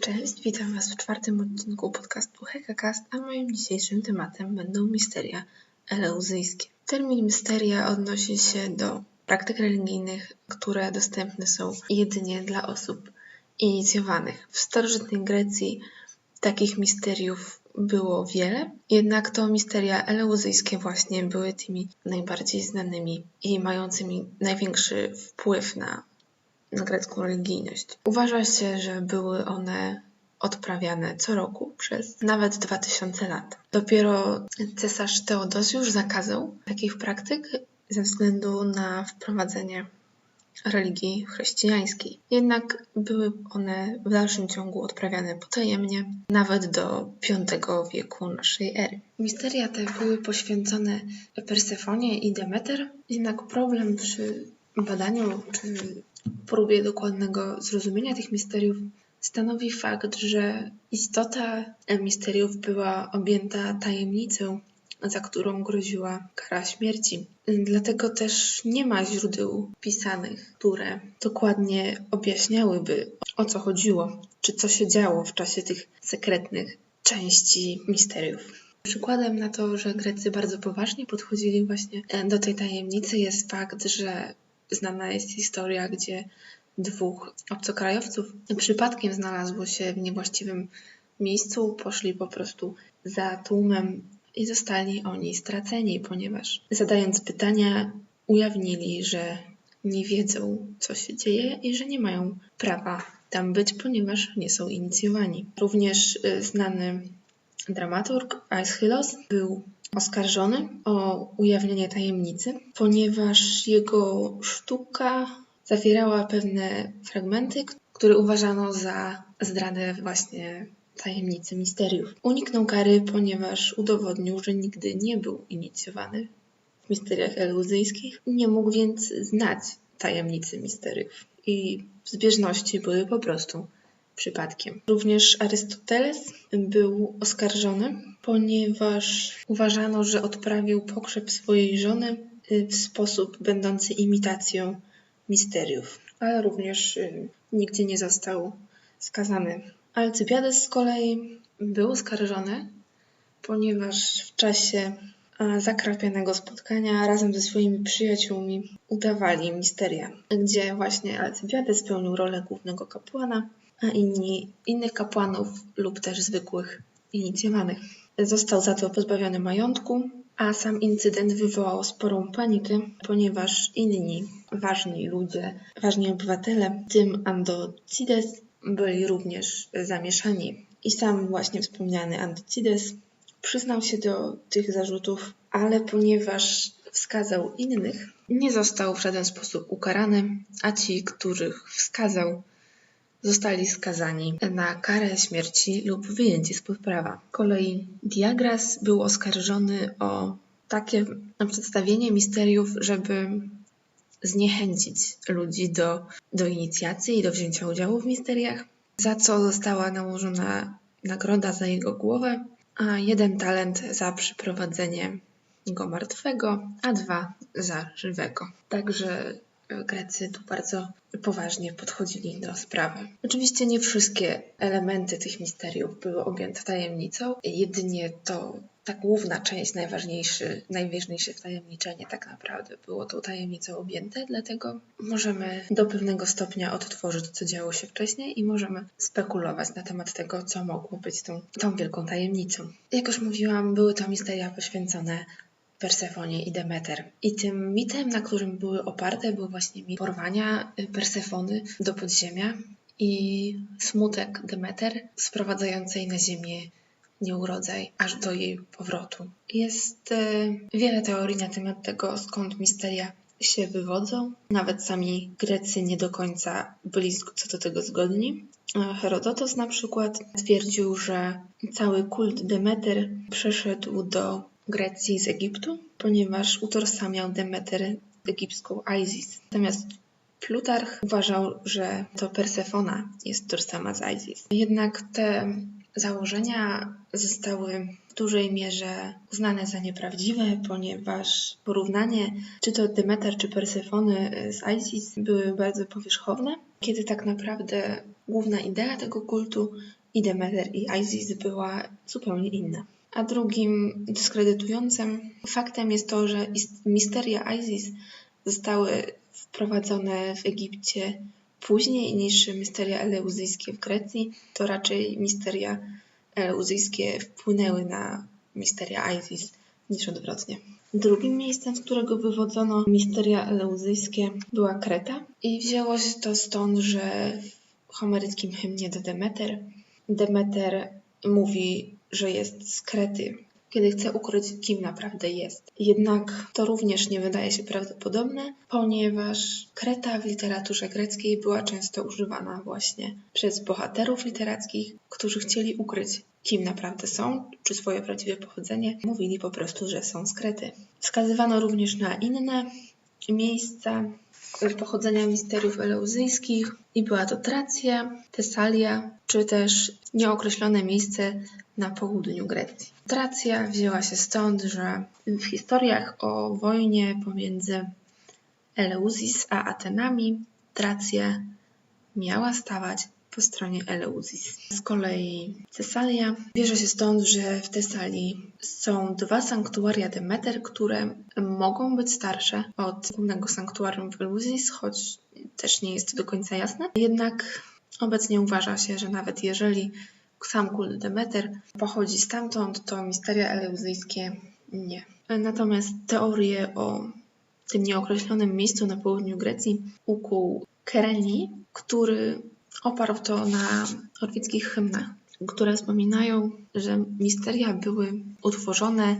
Cześć, witam Was w czwartym odcinku podcastu Hekakast, a moim dzisiejszym tematem będą misteria eleuzyjskie. Termin misteria odnosi się do praktyk religijnych, które dostępne są jedynie dla osób inicjowanych. W starożytnej Grecji takich misteriów było wiele, jednak to misteria eleuzyjskie właśnie były tymi najbardziej znanymi i mającymi największy wpływ na na grecką religijność. Uważa się, że były one odprawiane co roku przez nawet 2000 lat. Dopiero cesarz Teodozjusz zakazał takich praktyk ze względu na wprowadzenie religii chrześcijańskiej. Jednak były one w dalszym ciągu odprawiane potajemnie, nawet do V wieku naszej ery. Misteria te były poświęcone Persefonie i Demeter, jednak problem przy badaniu czy próbie dokładnego zrozumienia tych misteriów stanowi fakt, że istota misteriów była objęta tajemnicą, za którą groziła kara śmierci. Dlatego też nie ma źródeł pisanych, które dokładnie objaśniałyby o co chodziło, czy co się działo w czasie tych sekretnych części misteriów. Przykładem na to, że Grecy bardzo poważnie podchodzili właśnie do tej tajemnicy jest fakt, że znana jest historia, gdzie dwóch obcokrajowców przypadkiem znalazło się w niewłaściwym miejscu, poszli po prostu za tłumem i zostali oni straceni, ponieważ zadając pytania, ujawnili, że nie wiedzą, co się dzieje i że nie mają prawa tam być, ponieważ nie są inicjowani. Również y, znany dramaturg Aeschylus był oskarżony o ujawnienie tajemnicy, ponieważ jego sztuka zawierała pewne fragmenty, które uważano za zdradę właśnie tajemnicy misteriów. Uniknął kary, ponieważ udowodnił, że nigdy nie był inicjowany w misteriach eluzyjskich, nie mógł więc znać tajemnicy misteriów. I zbieżności były po prostu przypadkiem. Również Arystoteles był oskarżony, ponieważ uważano, że odprawił pogrzeb swojej żony y, w sposób będący imitacją misteriów, ale również y, nigdzie nie został skazany. Alcybiades z kolei był oskarżony, ponieważ w czasie zakrapianego spotkania razem ze swoimi przyjaciółmi udawali misteria, gdzie właśnie Alcybiades spełnił rolę głównego kapłana, a inni, innych kapłanów lub też zwykłych inicjowanych. Został za to pozbawiony majątku, a sam incydent wywołał sporą panikę, ponieważ inni ważni ludzie, ważni obywatele, w tym Andocides, byli również zamieszani. I sam właśnie wspomniany Andocides przyznał się do tych zarzutów, ale ponieważ wskazał innych, nie został w żaden sposób ukarany, a ci, których wskazał, zostali skazani na karę śmierci lub wyjęcie spod prawa. Z kolei Diagras był oskarżony o takie przedstawienie misteriów, żeby zniechęcić ludzi do, do inicjacji i do wzięcia udziału w misteriach, za co została nałożona nagroda za jego głowę, a jeden talent za przyprowadzenie go martwego, a dwa za żywego. Także Grecy tu bardzo poważnie podchodzili do sprawy. Oczywiście nie wszystkie elementy tych misteriów były objęte tajemnicą, jedynie to ta główna część, najważniejszy, najważniejsze wtajemniczenie tak naprawdę było tą tajemnicą objęte, dlatego możemy do pewnego stopnia odtworzyć, co działo się wcześniej i możemy spekulować na temat tego, co mogło być tą, tą wielką tajemnicą. Jak już mówiłam, były to misteria poświęcone Persefonie i Demeter. I tym mitem, na którym były oparte, był właśnie mit porwania Persefony do podziemia i smutek Demeter sprowadzającej na ziemię nieurodzaj aż do jej powrotu. Jest e, wiele teorii na temat tego, skąd misteria się wywodzą. Nawet sami Grecy nie do końca byli co do tego zgodni. E, Herodotos na przykład twierdził, że cały kult Demeter przeszedł do Grecji z Egiptu, ponieważ utożsamiał Demeter egipską Isis. Natomiast Plutarch uważał, że to Persefona jest tożsama z Isis. Jednak te założenia zostały w dużej mierze uznane za nieprawdziwe, ponieważ porównanie czy to Demeter czy Persefony z Isis były bardzo powierzchowne, kiedy tak naprawdę główna idea tego kultu i Demeter i Isis była zupełnie inna. A drugim dyskredytującym faktem jest to, że misteria Isis zostały wprowadzone w Egipcie później niż misteria eleuzyjskie w Grecji. To raczej misteria eleuzyjskie wpłynęły na misteria Isis niż odwrotnie. Drugim miejscem, z którego wywodzono misteria eleuzyjskie była Kreta i wzięło się to stąd, że w homeryckim hymnie do Demeter Demeter mówi, że jest z Krety, kiedy chce ukryć, kim naprawdę jest. Jednak to również nie wydaje się prawdopodobne, ponieważ Kreta w literaturze greckiej była często używana właśnie przez bohaterów literackich, którzy chcieli ukryć, kim naprawdę są, czy swoje prawdziwe pochodzenie. Mówili po prostu, że są z Krety. Wskazywano również na inne miejsca pochodzenia misteriów eleuzyjskich i była to Tracja, Tesalia, czy też nieokreślone miejsce na południu Grecji. Tracja wzięła się stąd, że w historiach o wojnie pomiędzy Eleuzis a Atenami Tracja miała stawać po stronie Eleuzis. Z kolei Tesalia bierze się stąd, że w Tesalii są dwa sanktuaria Demeter, które mogą być starsze od głównego sanktuarium w Eleuzis, choć też nie jest to do końca jasne. Jednak obecnie uważa się, że nawet jeżeli sam kult Demeter pochodzi stamtąd, to misteria eleuzyjskie nie. Natomiast teorie o tym nieokreślonym miejscu na południu Grecji ukuł Kereni, który oparł to na orwickich hymnach, które wspominają, że misteria były utworzone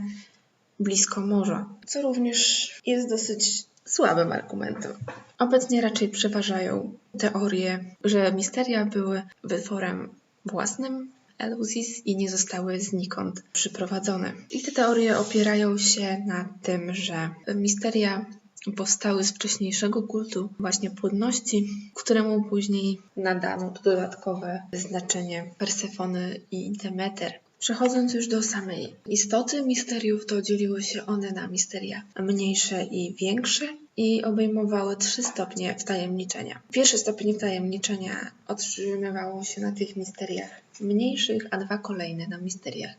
blisko morza, co również jest dosyć słabym argumentem. Obecnie raczej przeważają teorie, że misteria były wytworem własnym Eleusis i nie zostały znikąd przyprowadzone. I te teorie opierają się na tym, że misteria powstały z wcześniejszego kultu właśnie płodności, któremu później nadano to dodatkowe znaczenie Persefony i Demeter. Przechodząc już do samej istoty misteriów, to dzieliły się one na misteria mniejsze i większe i obejmowały trzy stopnie wtajemniczenia. Pierwszy stopień wtajemniczenia otrzymywało się na tych misteriach mniejszych, a dwa kolejne na misteriach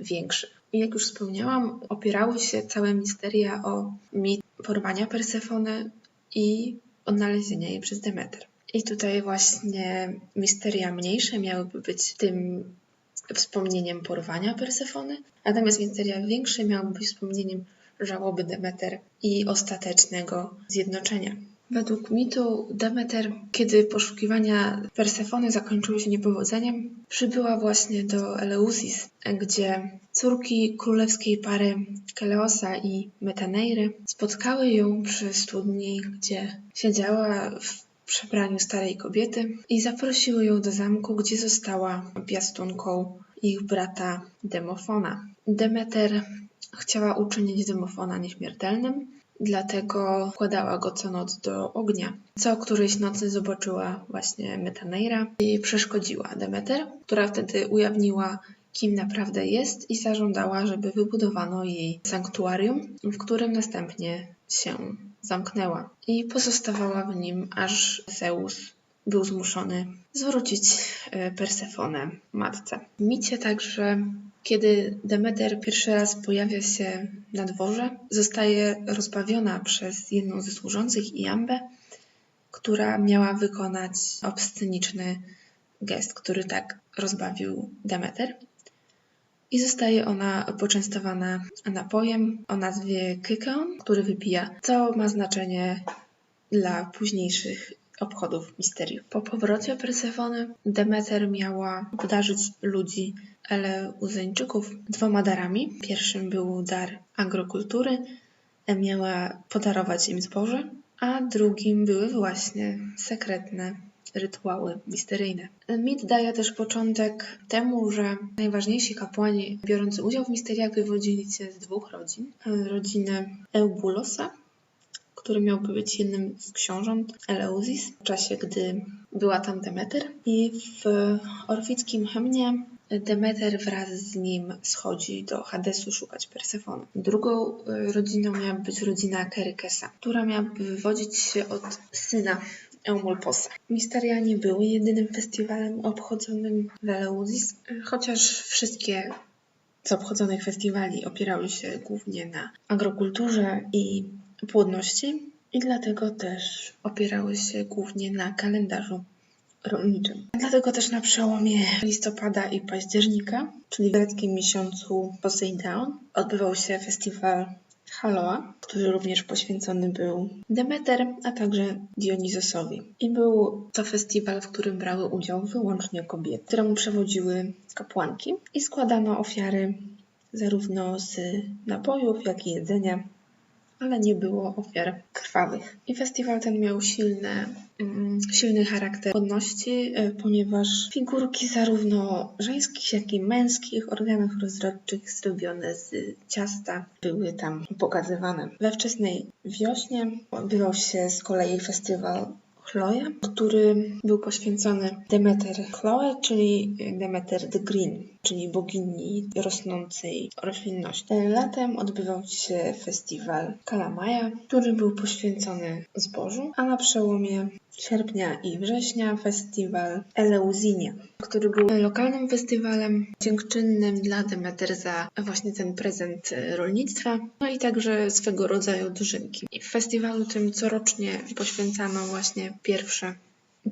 większych. I jak już wspomniałam, opierały się całe misteria o mit porwania Persefony i odnalezienia jej przez Demeter. I tutaj właśnie misteria mniejsze miałyby być tym wspomnieniem porwania Persefony, natomiast misteria większe miałyby być wspomnieniem żałoby Demeter i ostatecznego zjednoczenia. Według mitu Demeter, kiedy poszukiwania Persefony zakończyły się niepowodzeniem, przybyła właśnie do Eleusis, gdzie córki królewskiej pary Keleosa i Metaneiry spotkały ją przy studni, gdzie siedziała w przebraniu starej kobiety i zaprosiły ją do zamku, gdzie została piastunką ich brata Demofona. Demeter chciała uczynić Demofona nieśmiertelnym, dlatego wkładała go co noc do ognia. Co którejś nocy zobaczyła właśnie Metaneira i przeszkodziła Demeter, która wtedy ujawniła kim naprawdę jest i zażądała, żeby wybudowano jej sanktuarium, w którym następnie się zamknęła i pozostawała w nim, aż Zeus był zmuszony zwrócić e, Persefonę matce. W micie także kiedy Demeter pierwszy raz pojawia się na dworze, zostaje rozbawiona przez jedną ze służących Iambę, która miała wykonać obsceniczny gest, który tak rozbawił Demeter. I zostaje ona poczęstowana napojem o nazwie Kykeon, który wypija, co ma znaczenie dla późniejszych obchodów misteriów. Po powrocie Persefony Demeter miała obdarzyć ludzi Eleuzyńczyków dwoma darami. Pierwszym był dar agrokultury, miała podarować im zboże, a drugim były właśnie sekretne rytuały misteryjne. Mit daje też początek temu, że najważniejsi kapłani biorący udział w misteriach wywodzili się z dwóch rodzin. Rodziny Eubulosa, który miałby być jednym z książąt Eleuzis w czasie, gdy była tam Demeter. I w orfickim hymnie Demeter wraz z nim schodzi do Hadesu szukać Persefony. Drugą y, rodziną miała być rodzina Kerykesa, która miałaby wywodzić się od syna Eumolposa. Misteria nie były jedynym festiwalem obchodzonym w Eleusis, y, chociaż wszystkie z obchodzonych festiwali opierały się głównie na agrokulturze i płodności i dlatego też opierały się głównie na kalendarzu rolniczym. Dlatego też na przełomie listopada i października, czyli w greckim miesiącu Poseidon, odbywał się festiwal Haloa, który również poświęcony był Demeter, a także Dionizosowi. I był to festiwal, w którym brały udział wyłącznie kobiety, któremu przewodziły kapłanki i składano ofiary zarówno z napojów, jak i jedzenia ale nie było ofiar krwawych. I festiwal ten miał silne, mm, silny charakter godności, e, ponieważ figurki zarówno żeńskich, jak i męskich organów rozrodczych zrobione z ciasta były tam pokazywane. We wczesnej wiośnie odbywał się z kolei festiwal Chloe, który był poświęcony Demeter Chloe, czyli Demeter the Green, czyli bogini rosnącej roślinności. Latem odbywał się festiwal Kalamaja, który był poświęcony zbożu, a na przełomie sierpnia i września festiwal Eleusinia, który był lokalnym festiwalem dziękczynnym dla Demeter za właśnie ten prezent rolnictwa, no i także swego rodzaju dożynki. I w festiwalu tym corocznie poświęcano właśnie pierwsze,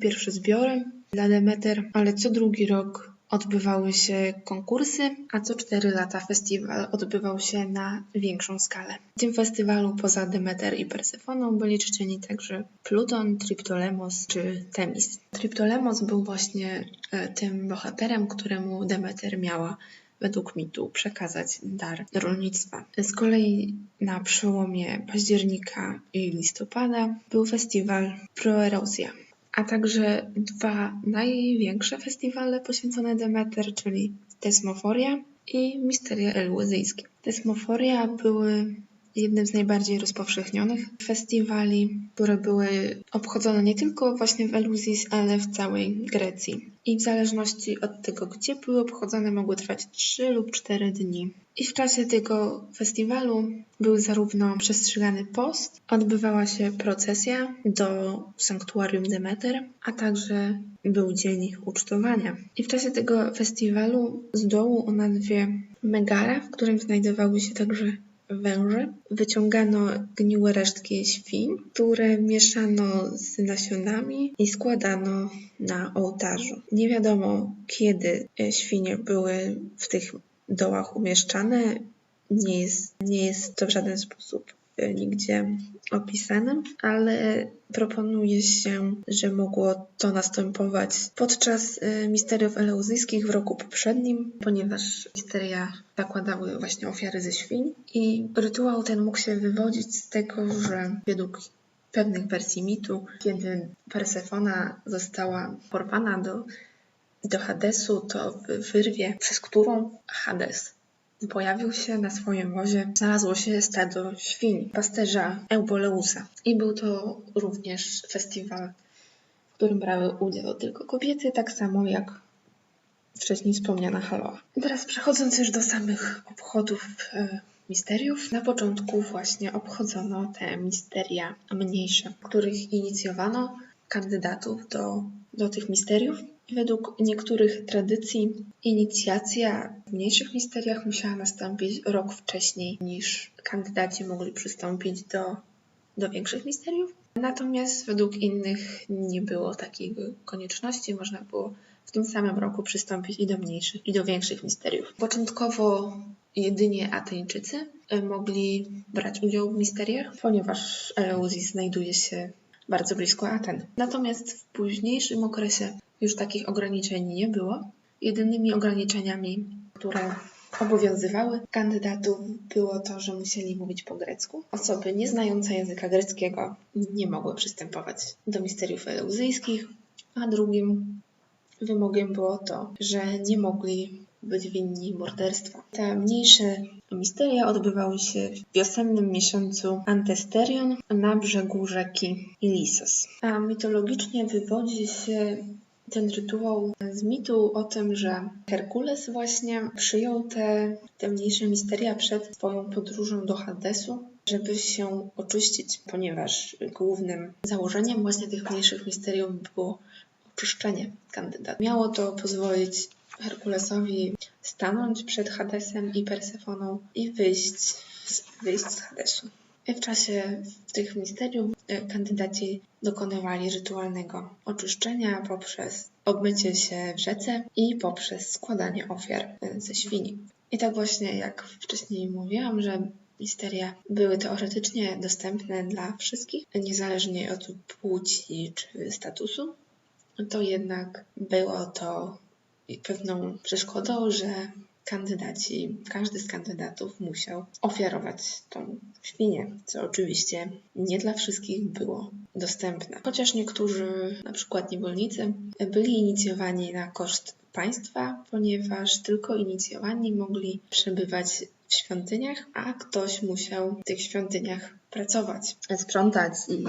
pierwsze zbiory dla Demeter, ale co drugi rok odbywały się konkursy, a co 4 lata festiwal odbywał się na większą skalę. W tym festiwalu poza Demeter i Persefoną byli czczeni także Pluton, Triptolemos czy Temis. Triptolemos był właśnie e, tym bohaterem, któremu Demeter miała według mitu przekazać dar rolnictwa. Z kolei na przełomie października i listopada był festiwal Proerozja a także dwa największe festiwale poświęcone Demeter, czyli Tesmoforia i Misteria Eleuzyjskie. Tesmoforia były jednym z najbardziej rozpowszechnionych festiwali, które były obchodzone nie tylko właśnie w Eluzis, ale w całej Grecji. I w zależności od tego, gdzie były obchodzone, mogły trwać 3 lub 4 dni. I w czasie tego festiwalu był zarówno przestrzegany post, odbywała się procesja do sanktuarium Demeter, a także był dzień ucztowania. I w czasie tego festiwalu z dołu o nazwie Megara, w którym znajdowały się także węże, wyciągano gniłe resztki świń, które mieszano z nasionami i składano na ołtarzu. Nie wiadomo, kiedy świnie były w tych dołach umieszczane. Nie jest, nie jest to w żaden sposób e, nigdzie opisanym, ale proponuje się, że mogło to następować podczas e, misteriów eleuzyjskich w roku poprzednim, ponieważ misteria zakładały właśnie ofiary ze świń i rytuał ten mógł się wywodzić z tego, że według pewnych wersji mitu, kiedy Persefona została porwana do do Hadesu, to w wyrwie, przez którą Hades pojawił się na swoim wozie, znalazło się stado świń, pasterza Euboleusa. I był to również festiwal, w którym brały udział tylko kobiety, tak samo jak wcześniej wspomniana Haloa. Teraz przechodząc już do samych obchodów e, misteriów, na początku właśnie obchodzono te misteria mniejsze, których inicjowano kandydatów do, do tych misteriów Według niektórych tradycji inicjacja w mniejszych misteriach musiała nastąpić rok wcześniej niż kandydaci mogli przystąpić do, do większych misteriów. Natomiast według innych nie było takiej konieczności, można było w tym samym roku przystąpić i do mniejszych, i do większych misteriów. Początkowo jedynie Ateńczycy mogli brać udział w misteriach, ponieważ Eleuzis znajduje się bardzo blisko Aten. Natomiast w późniejszym okresie już takich ograniczeń nie było. Jedynymi ograniczeniami, które obowiązywały kandydatów, było to, że musieli mówić po grecku. Osoby nieznające języka greckiego nie mogły przystępować do misteriów eleuzyjskich, a drugim wymogiem było to, że nie mogli być winni morderstwa. Te mniejsze misteria odbywały się w wiosennym miesiącu Antesterion na brzegu rzeki Ilisos. A mitologicznie wywodzi się ten rytuał z mitu o tym, że Herkules właśnie przyjął te, te mniejsze misteria przed swoją podróżą do Hadesu, żeby się oczyścić, ponieważ głównym założeniem właśnie tych mniejszych misteriów było oczyszczenie kandydata. Miało to pozwolić Herkulesowi stanąć przed Hadesem i Persefoną i wyjść, wyjść z Hadesu. W czasie tych misteriów e, kandydaci dokonywali rytualnego oczyszczenia poprzez obmycie się w rzece i poprzez składanie ofiar e, ze świni. I tak właśnie jak wcześniej mówiłam, że misteria były teoretycznie dostępne dla wszystkich, niezależnie od płci czy statusu, to jednak było to pewną przeszkodą, że kandydaci, każdy z kandydatów musiał ofiarować tą świnię, co oczywiście nie dla wszystkich było dostępne. Chociaż niektórzy, na przykład niewolnicy, byli inicjowani na koszt państwa, ponieważ tylko inicjowani mogli przebywać w świątyniach, a ktoś musiał w tych świątyniach pracować, sprzątać i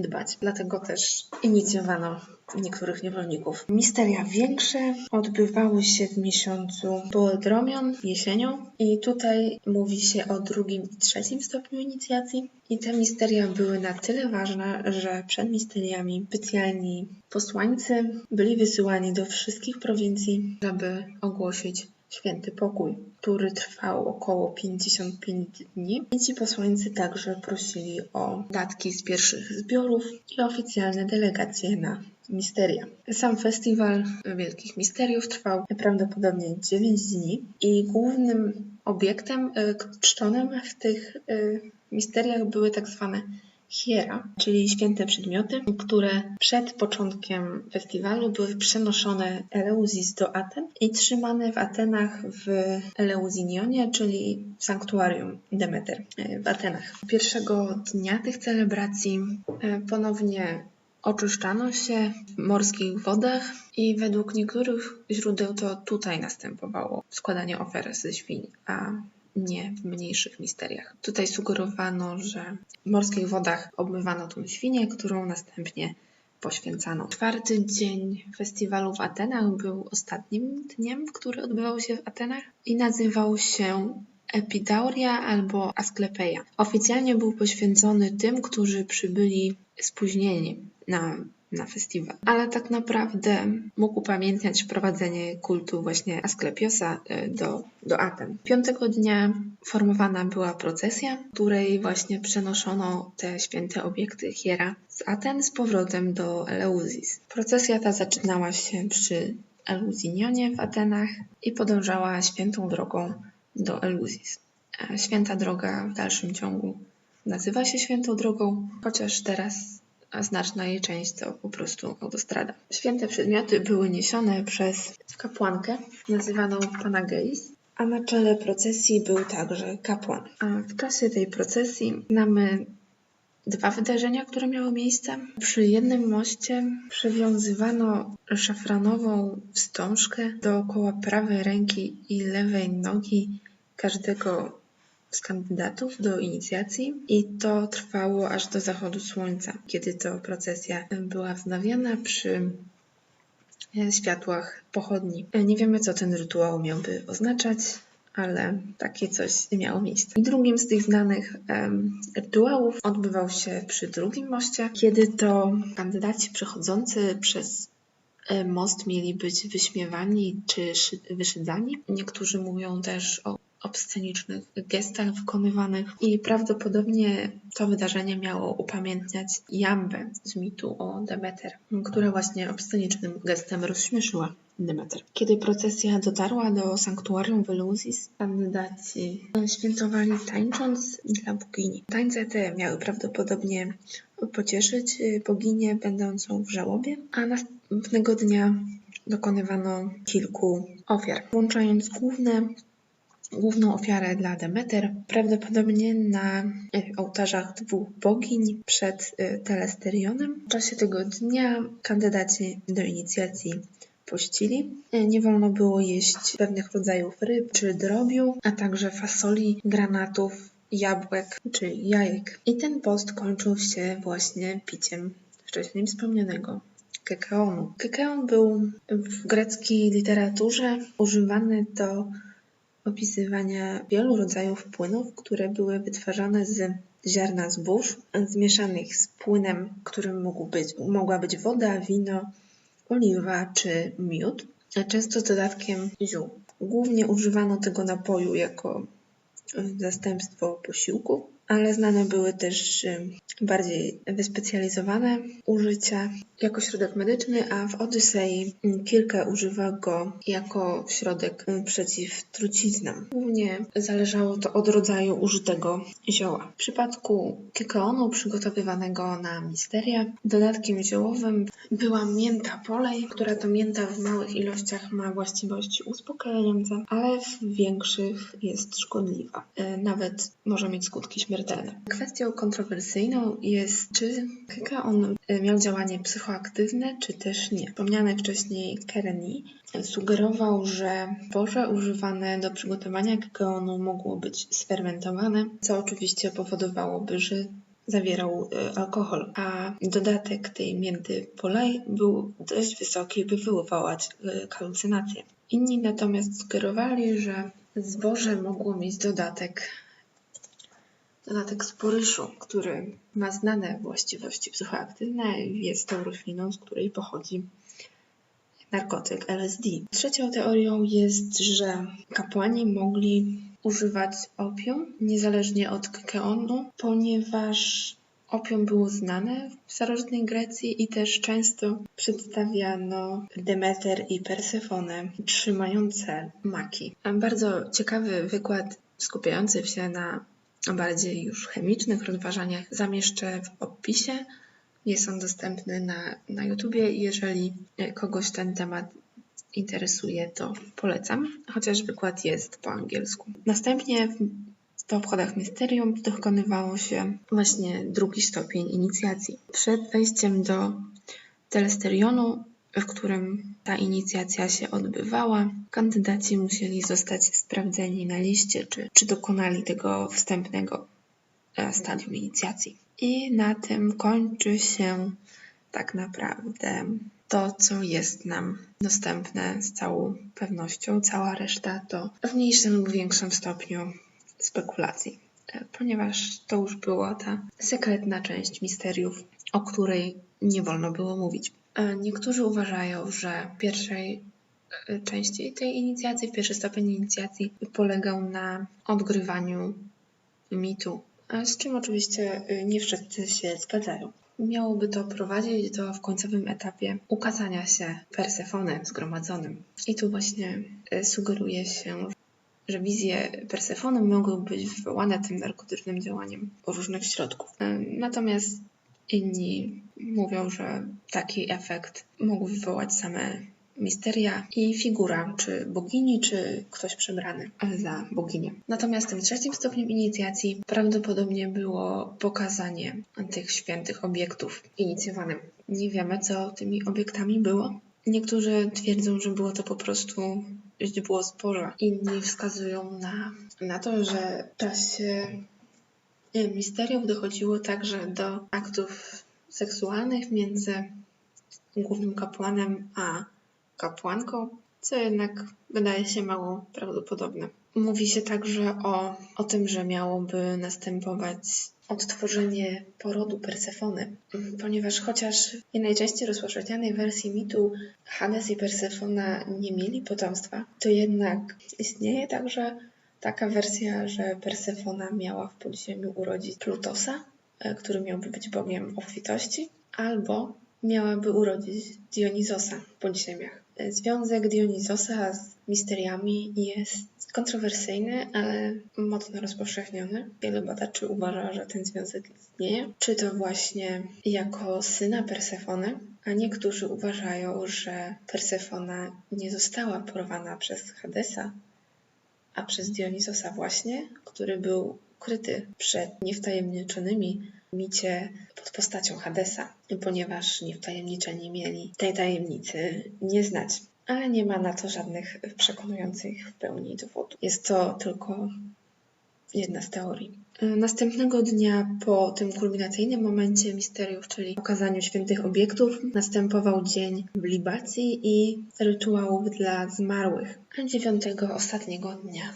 dbać. Dlatego też inicjowano niektórych niewolników. Misteria większe odbywały się w miesiącu Boldromion, jesienią i tutaj mówi się o drugim i trzecim stopniu inicjacji i te misteria były na tyle ważne, że przed misteriami specjalni posłańcy byli wysyłani do wszystkich prowincji, żeby ogłosić święty pokój, który trwał około 55 dni. I ci posłańcy także prosili o datki z pierwszych zbiorów i oficjalne delegacje na misteria. Sam festiwal Wielkich Misteriów trwał prawdopodobnie 9 dni i głównym obiektem e, czczonym w tych e, misteriach były tak zwane hiera, czyli święte przedmioty, które przed początkiem festiwalu były przenoszone Eleuzis do Aten i trzymane w Atenach w Eleusinionie, czyli sanktuarium Demeter e, w Atenach. Pierwszego dnia tych celebracji ponownie Oczyszczano się w morskich wodach i według niektórych źródeł to tutaj następowało składanie ofiar ze świń, a nie w mniejszych misteriach. Tutaj sugerowano, że w morskich wodach obmywano tą świnię, którą następnie poświęcano. Czwarty dzień festiwalu w Atenach był ostatnim dniem, który odbywał się w Atenach i nazywał się Epidauria albo Asklepeia. Oficjalnie był poświęcony tym, którzy przybyli spóźnieni na, na festiwal. Ale tak naprawdę mógł upamiętniać wprowadzenie kultu właśnie Asklepiosa e, do, do Aten. Piątego dnia formowana była procesja, w której właśnie przenoszono te święte obiekty Hiera z Aten z powrotem do Eleuzis. Procesja ta zaczynała się przy Eleusinionie w Atenach i podążała świętą drogą do Eluzis. Święta droga w dalszym ciągu nazywa się świętą drogą, chociaż teraz a znaczna jej część to po prostu autostrada. Święte przedmioty były niesione przez kapłankę nazywaną Panageis, a na czele procesji był także kapłan. A w czasie tej procesji mamy dwa wydarzenia, które miały miejsce. Przy jednym moście przywiązywano szafranową wstążkę dookoła prawej ręki i lewej nogi każdego z kandydatów do inicjacji i to trwało aż do zachodu słońca, kiedy to procesja była wznawiana przy e, światłach pochodni. E, nie wiemy, co ten rytuał miałby oznaczać, ale takie coś miało miejsce. I drugim z tych znanych um, rytuałów odbywał się przy drugim moście, kiedy to kandydaci przechodzący przez e, most mieli być wyśmiewani czy wyszydzani. Niektórzy mówią też o obscenicznych gestach wykonywanych i prawdopodobnie to wydarzenie miało upamiętniać Jambę z mitu o Demeter, która właśnie obscenicznym gestem rozśmieszyła Demeter. Kiedy procesja dotarła do sanktuarium Veluzis, kandydaci świętowali tańcząc dla bogini. Tańce te miały prawdopodobnie pocieszyć boginię będącą w żałobie, a następnego dnia dokonywano kilku ofiar, włączając główne główną ofiarę dla Demeter, prawdopodobnie na e, ołtarzach dwóch bogiń przed e, Telesterionem. W czasie tego dnia kandydaci do inicjacji pościli. E, nie wolno było jeść pewnych rodzajów ryb czy drobiu, a także fasoli, granatów, jabłek czy jajek. I ten post kończył się właśnie piciem wcześniej wspomnianego kekeonu. Kekeon był w greckiej literaturze używany do opisywania wielu rodzajów płynów, które były wytwarzane z ziarna zbóż, zmieszanych z płynem, którym mógł być, mogła być woda, wino, oliwa czy miód, często z dodatkiem ziół. Głównie używano tego napoju jako zastępstwo posiłku ale znane były też bardziej wyspecjalizowane użycia jako środek medyczny, a w Odysei Kirke używa go jako środek przeciw truciznom. Głównie zależało to od rodzaju użytego zioła. W przypadku kikeonu przygotowywanego na misterię, dodatkiem ziołowym była mięta polej, która to mięta w małych ilościach ma właściwości uspokajające, ale w większych jest szkodliwa. Nawet może mieć skutki Kwestią kontrowersyjną jest, czy on miał działanie psychoaktywne, czy też nie. Wspomniany wcześniej Kereni sugerował, że zboże używane do przygotowania kakaonu mogło być sfermentowane, co oczywiście powodowałoby, że zawierał e, alkohol, a dodatek tej mięty polej był dość wysoki, by wywołać e, halucynacje. Inni natomiast sugerowali, że zboże mogło mieć dodatek Dodatek sporyszu, który ma znane właściwości psychoaktywne, jest tą rośliną, z której pochodzi narkotyk LSD. Trzecią teorią jest, że kapłani mogli używać opium niezależnie od keonu, ponieważ opium było znane w starożytnej Grecji i też często przedstawiano Demeter i Persefonę trzymające maki. Bardzo ciekawy wykład skupiający się na bardziej już chemicznych rozważaniach zamieszczę w opisie. Jest on dostępny na, na YouTubie. Jeżeli kogoś ten temat interesuje, to polecam, chociaż wykład jest po angielsku. Następnie w, obchodach Mysterium dokonywało się właśnie drugi stopień inicjacji. Przed wejściem do telesterionu w którym ta inicjacja się odbywała, kandydaci musieli zostać sprawdzeni na liście, czy, czy dokonali tego wstępnego e, stadium inicjacji. I na tym kończy się tak naprawdę to, co jest nam dostępne z całą pewnością. Cała reszta to w mniejszym lub większym stopniu spekulacji, e, ponieważ to już była ta sekretna część misteriów, o której nie wolno było mówić. E, niektórzy uważają, że w pierwszej e, części tej inicjacji, pierwszy stopień inicjacji polegał na odgrywaniu mitu, z czym oczywiście e, nie wszyscy się zgadzają. Miałoby to prowadzić do w końcowym etapie ukazania się Persefony zgromadzonym. I tu właśnie sugeruje się, że wizje Persefony mogły być wywołane tym narkotycznym działaniem różnych środków. Natomiast Inni mówią, że taki efekt mógł wywołać same misteria i figura, czy bogini, czy ktoś przebrany za boginię. Natomiast tym trzecim stopniem inicjacji prawdopodobnie było pokazanie tych świętych obiektów inicjowanym. Nie wiemy, co tymi obiektami było. Niektórzy twierdzą, że było to po prostu źdźbło zboża. Inni wskazują na, na to, że w czasie misterium dochodziło także do aktów seksualnych między głównym kapłanem a kapłanką, co jednak wydaje się mało prawdopodobne. Mówi się także o, o tym, że miałoby następować odtworzenie porodu Persefony, ponieważ chociaż w najczęściej rozpowszechnianej wersji mitu Hades i Persefona nie mieli potomstwa, to jednak istnieje także taka wersja, że Persefona miała w podziemiu urodzić Plutosa, e, który miałby być bogiem obfitości, albo miałaby urodzić Dionizosa w podziemiach. E, związek Dionizosa z misteriami jest kontrowersyjny, ale mocno rozpowszechniony. Wielu badaczy uważa, że ten związek istnieje. Czy to właśnie jako syna Persefony, a niektórzy uważają, że Persefona nie została porwana przez Hadesa, a przez Dionizosa właśnie, który był ukryty przed niewtajemniczonymi micie pod postacią Hadesa, ponieważ niewtajemniczeni mieli tej tajemnicy nie znać. Ale nie ma na to żadnych przekonujących w pełni dowodów. Jest to tylko jedna z teorii. E, Następnego dnia po tym kulminacyjnym momencie misteriów, czyli pokazaniu świętych obiektów, następował dzień libacji i rytuałów dla zmarłych. Dziewiątego, ostatniego dnia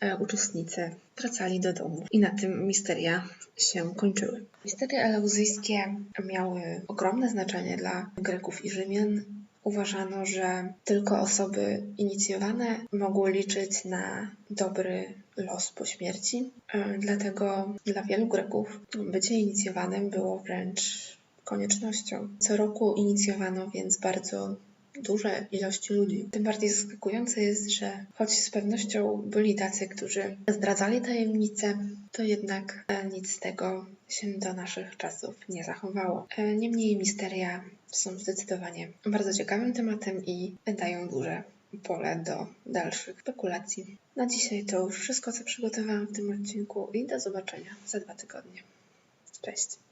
e, uczestnicy wracali do domu i na tym misteria się kończyły. Misteria eleuzyjskie miały ogromne znaczenie dla Greków i Rzymian. Uważano, że tylko osoby inicjowane mogły liczyć na dobry los po śmierci. E, Dlatego dla wielu Greków bycie inicjowanym było wręcz koniecznością. Co roku inicjowano więc bardzo duże ilości ludzi. Tym bardziej zaskakujące jest, że choć z pewnością byli tacy, którzy zdradzali tajemnice, to jednak e, nic z tego się do naszych czasów nie zachowało. E, Niemniej misteria są zdecydowanie bardzo ciekawym tematem i dają duże pole do dalszych spekulacji. Na dzisiaj to już wszystko, co przygotowałam w tym odcinku i do zobaczenia za dwa tygodnie. Cześć!